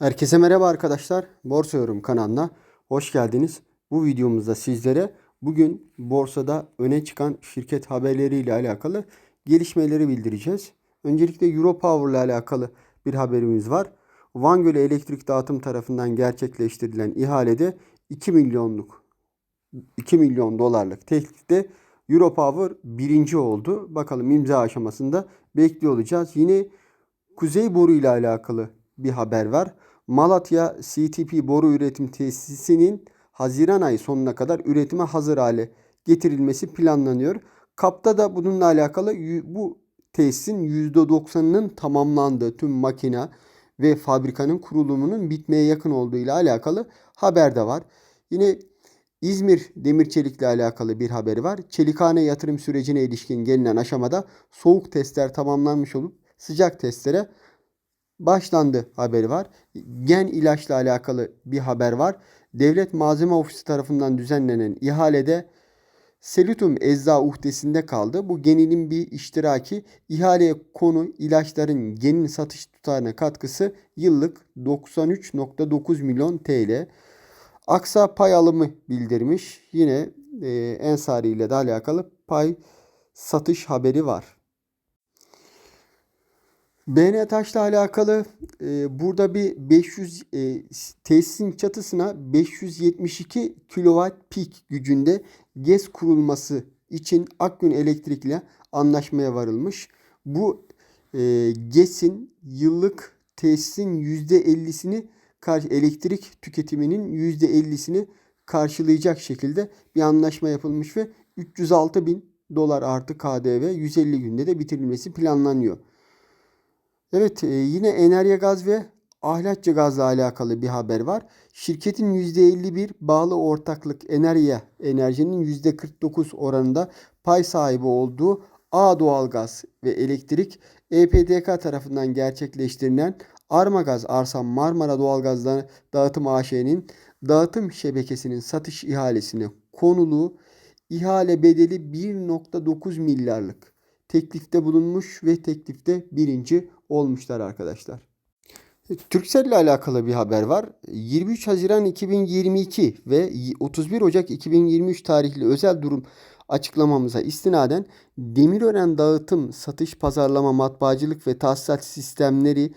Herkese merhaba arkadaşlar. Borsa Yorum kanalına hoş geldiniz. Bu videomuzda sizlere bugün borsada öne çıkan şirket haberleriyle alakalı gelişmeleri bildireceğiz. Öncelikle Europower ile alakalı bir haberimiz var. Van Gölü Elektrik Dağıtım tarafından gerçekleştirilen ihalede 2 milyonluk 2 milyon dolarlık teklifte Europower birinci oldu. Bakalım imza aşamasında bekliyor olacağız. Yine Kuzey Boru ile alakalı bir haber var. Malatya CTP boru üretim tesisinin Haziran ayı sonuna kadar üretime hazır hale getirilmesi planlanıyor. Kapta da bununla alakalı bu tesisin %90'ının tamamlandığı tüm makina ve fabrikanın kurulumunun bitmeye yakın olduğu ile alakalı haber de var. Yine İzmir Demir Çelik ile alakalı bir haberi var. Çelikhane yatırım sürecine ilişkin gelinen aşamada soğuk testler tamamlanmış olup sıcak testlere başlandı haberi var. Gen ilaçla alakalı bir haber var. Devlet Malzeme Ofisi tarafından düzenlenen ihalede Selutum Ecza uhdesinde kaldı. Bu genelin bir iştiraki ihaleye konu ilaçların genin satış tutarına katkısı yıllık 93.9 milyon TL. Aksa pay alımı bildirmiş. Yine e, Ensari ile de alakalı pay satış haberi var. BN Taş'la alakalı e, burada bir 500 e, tesisin çatısına 572 kW pik gücünde GES kurulması için Akgün Elektrik ile anlaşmaya varılmış. Bu e, GES'in yıllık tesisin %50'sini elektrik tüketiminin %50'sini karşılayacak şekilde bir anlaşma yapılmış ve 306 bin dolar artı KDV 150 günde de bitirilmesi planlanıyor. Evet yine Enerya Gaz ve Ahlatçı Gaz'la alakalı bir haber var. Şirketin %51 bağlı ortaklık Enerya Enerji'nin %49 oranında pay sahibi olduğu A Doğalgaz ve Elektrik EPDK tarafından gerçekleştirilen Armagaz Arsan Marmara Doğalgaz'dan Dağıtım AŞ'nin dağıtım şebekesinin satış ihalesine konulu ihale bedeli 1.9 milyarlık teklifte bulunmuş ve teklifte birinci olmuşlar arkadaşlar. Türksel ile alakalı bir haber var. 23 Haziran 2022 ve 31 Ocak 2023 tarihli özel durum açıklamamıza istinaden Demirören Dağıtım, Satış, Pazarlama, Matbaacılık ve Tahsisat Sistemleri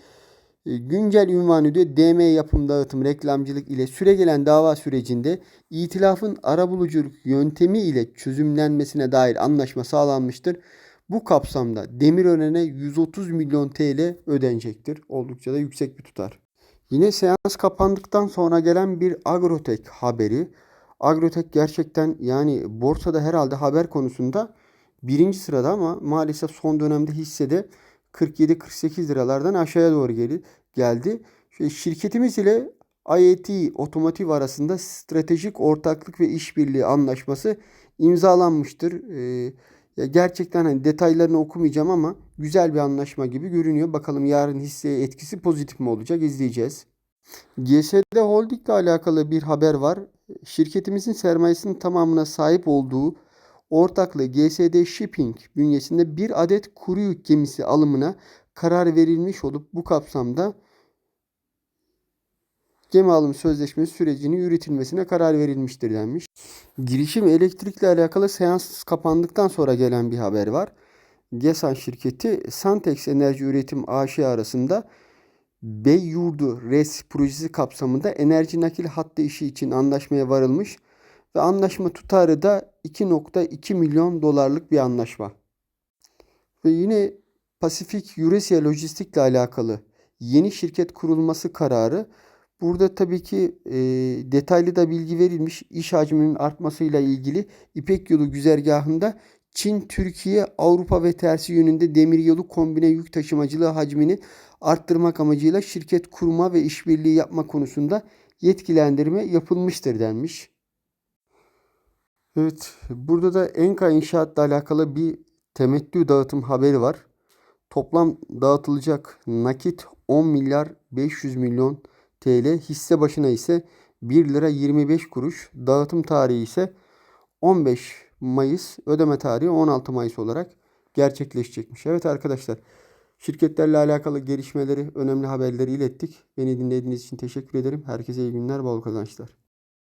e, güncel ünvanı diyor DM yapım dağıtım reklamcılık ile süregelen dava sürecinde itilafın arabuluculuk yöntemi ile çözümlenmesine dair anlaşma sağlanmıştır. Bu kapsamda Demirören'e 130 milyon TL ödenecektir. Oldukça da yüksek bir tutar. Yine seans kapandıktan sonra gelen bir Agrotek haberi. Agrotek gerçekten yani borsada herhalde haber konusunda birinci sırada ama maalesef son dönemde hissede 47-48 liralardan aşağıya doğru geri geldi. Şirketimiz ile IET Otomotiv arasında stratejik ortaklık ve işbirliği anlaşması imzalanmıştır. Ee, gerçekten hani detaylarını okumayacağım ama güzel bir anlaşma gibi görünüyor. Bakalım yarın hisseye etkisi pozitif mi olacak izleyeceğiz. GSD Holding ile alakalı bir haber var. Şirketimizin sermayesinin tamamına sahip olduğu ortaklığı GSD Shipping bünyesinde bir adet kuru yük gemisi alımına karar verilmiş olup bu kapsamda gemi alım sözleşmesi sürecinin yürütülmesine karar verilmiştir denmiş. Girişim elektrikle alakalı seans kapandıktan sonra gelen bir haber var. GESAN şirketi Santex Enerji Üretim AŞ arasında Beyyurdu RES projesi kapsamında enerji nakil hattı işi için anlaşmaya varılmış ve anlaşma tutarı da 2.2 milyon dolarlık bir anlaşma. Ve yine Pasifik Eurasia Lojistik ile alakalı yeni şirket kurulması kararı Burada tabii ki e, detaylı da bilgi verilmiş. İş hacminin artmasıyla ilgili İpek Yolu güzergahında Çin, Türkiye, Avrupa ve tersi yönünde demiryolu kombine yük taşımacılığı hacmini arttırmak amacıyla şirket kurma ve işbirliği yapma konusunda yetkilendirme yapılmıştır denmiş. Evet, burada da Enka İnşaat'la alakalı bir temettü dağıtım haberi var. Toplam dağıtılacak nakit 10 milyar 500 milyon TL. Hisse başına ise 1 lira 25 kuruş. Dağıtım tarihi ise 15 Mayıs. Ödeme tarihi 16 Mayıs olarak gerçekleşecekmiş. Evet arkadaşlar. Şirketlerle alakalı gelişmeleri, önemli haberleri ilettik. Beni dinlediğiniz için teşekkür ederim. Herkese iyi günler, bol kazançlar.